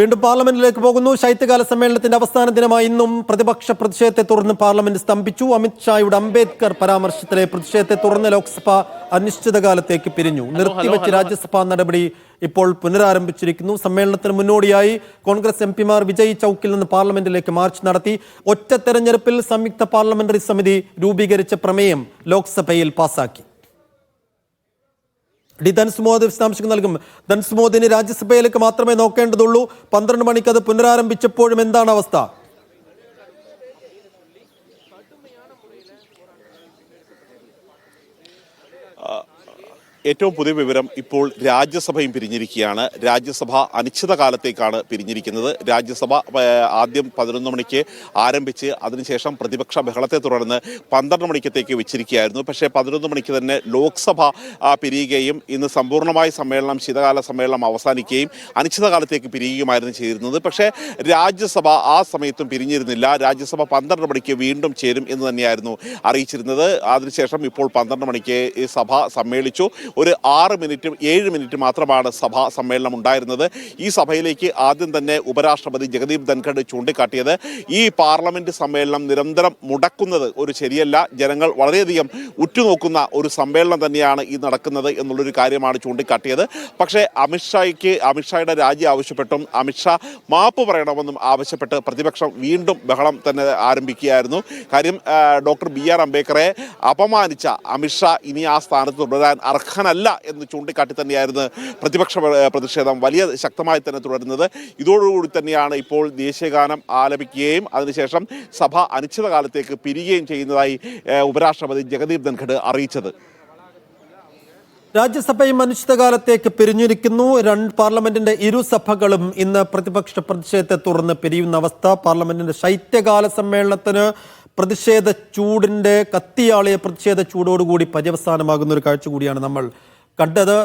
വീണ്ടും പാർലമെന്റിലേക്ക് പോകുന്നു. ശൈത്യകാല സമ്മേളനത്തിന്റെ അവസാന ദിനമായി ഇന്നും പ്രതിപക്ഷ പ്രതിഷേധത്തെ തുടർന്ന് പാർലമെന്റ് സ്തംഭിച്ചു. അമിത്ഷായുടെ അംബേദ്കർ പരാമർശത്തിലെ പ്രതിഷേധത്തെ തുടർന്ന് ലോക്സഭ അനിശ്ചിതകാലത്തേക്ക് പിരിഞ്ഞു. നിർത്തിവെച്ച് രാജ്യസഭാ നടപടി ഇപ്പോൾ പുനരാരംഭിച്ചിരിക്കുന്നു. സമ്മേളനത്തിന് മുന്നോടിയായി കോൺഗ്രസ് എം പിമാർ വിജയ് ചൌക്കിൽ നിന്ന് പാർലമെന്റിലേക്ക് മാർച്ച് നടത്തി. ഒറ്റ തെരഞ്ഞെടുപ്പിൽ സംയുക്ത പാർലമെന്ററി സമിതി രൂപീകരിച്ച പ്രമേയം ലോക്സഭയിൽ പാസാക്കി. ഡി ധൻസ്മോദ് വിശദാംശങ്ങൾ നൽകും. ധൻസ്മോദിന് രാജ്യസഭയിലേക്ക് മാത്രമേ നോക്കേണ്ടതുള്ളൂ. പന്ത്രണ്ട് മണിക്ക് അത് പുനരാരംഭിച്ചപ്പോഴും എന്താണ് അവസ്ഥ? ഏറ്റവും പുതിയ വിവരം ഇപ്പോൾ രാജ്യസഭയും പിരിഞ്ഞിരിക്കുകയാണ്. രാജ്യസഭ അനിശ്ചിതകാലത്തേക്കാണ് പിരിഞ്ഞിരിക്കുന്നത്. രാജ്യസഭ ആദ്യം പതിനൊന്ന് മണിക്ക് ആരംഭിച്ച് അതിനുശേഷം പ്രതിപക്ഷ ബഹളത്തെ തുടർന്ന് പന്ത്രണ്ട് മണിക്കത്തേക്ക് വെച്ചിരിക്കുകയായിരുന്നു. പക്ഷേ പതിനൊന്ന് മണിക്ക് തന്നെ ലോക്സഭ പിരിയുകയും ഇന്ന് സമ്പൂർണമായി സമ്മേളനം ശീതകാല സമ്മേളനം അവസാനിക്കുകയും അനിശ്ചിതകാലത്തേക്ക് പിരിയുകയുമായിരുന്നു ചെയ്തിരുന്നത്. പക്ഷേ രാജ്യസഭ ആ സമയത്തും പിരിഞ്ഞിരുന്നില്ല. രാജ്യസഭ പന്ത്രണ്ട് മണിക്ക് വീണ്ടും ചേരും എന്ന് തന്നെയായിരുന്നു അറിയിച്ചിരുന്നത്. അതിനുശേഷം ഇപ്പോൾ പന്ത്രണ്ട് മണിക്ക് ഈ സഭ സമ്മേളിച്ചു. ഒരു ആറ് മിനിറ്റും ഏഴ് മിനിറ്റ് മാത്രമാണ് സഭാ സമ്മേളനം ഉണ്ടായിരുന്നത്. ഈ സഭയിലേക്ക് ആദ്യം തന്നെ ഉപരാഷ്ട്രപതി ജഗദീപ് ധൻഖഡ് ചൂണ്ടിക്കാട്ടിയത്. ഈ പാർലമെന്റ് സമ്മേളനം നിരന്തരം മുടക്കുന്നത് ഒരു ശരിയല്ല. ജനങ്ങൾ വളരെയധികം ഉറ്റുനോക്കുന്ന ഒരു സമ്മേളനം തന്നെയാണ് ഈ നടക്കുന്നത് എന്നുള്ളൊരു കാര്യമാണ് ചൂണ്ടിക്കാട്ടിയത്. പക്ഷേ അമിത്ഷായ്ക്ക് അമിത്ഷായുടെ രാജി ആവശ്യപ്പെട്ടും അമിത്ഷാ മാപ്പ് പറയണമെന്നും ആവശ്യപ്പെട്ട് പ്രതിപക്ഷം വീണ്ടും ബഹളം തന്നെ ആരംഭിക്കുകയായിരുന്നു. കാര്യം ഡോക്ടർ ബി ആർ അംബേദ്കറെ അപമാനിച്ച അമിത്ഷാ ഇനി ആ സ്ഥാനത്ത് തുടരാൻ അർഹനല്ല എന്ന് ചൂണ്ടിക്കാട്ടി തന്നെയായിരുന്നു പ്രതിപക്ഷ പ്രതിഷേധം വലിയ ശക്തമായി തന്നെ തുടരുന്നത്. ഇതോടുകൂടി തന്നെയാണ് ഇപ്പോൾ ദേശീയഗാനം ആലപിക്കുകയും അതിനുശേഷം സഭ അനിശ്ചിതകാലത്തേക്ക് പിരിയുകയും ചെയ്യുന്നതായി ഉപരാഷ്ട്രപതി ജഗദീപ് ധൻഖഡ് അറിയിച്ചത്. രാജ്യസഭയും അനിശ്ചിതകാലത്തേക്ക് പിരിഞ്ഞിരിക്കുന്നു. രണ്ട് പാർലമെന്റിന്റെ ഇരു സഭകളും ഇന്ന് പ്രതിപക്ഷ പ്രതിഷേധത്തെ തുടർന്ന് പിരിയുന്ന അവസ്ഥ. പാർലമെന്റിന്റെ ശൈത്യകാല സമ്മേളനത്തിന് പ്രതിഷേധ ചൂടിന്റെ കത്തിയാളിയ പ്രതിഷേധ ചൂടോടുകൂടി പര്യവസാനമാകുന്ന ഒരു കാഴ്ച കൂടിയാണ് നമ്മൾ കണ്ടത്.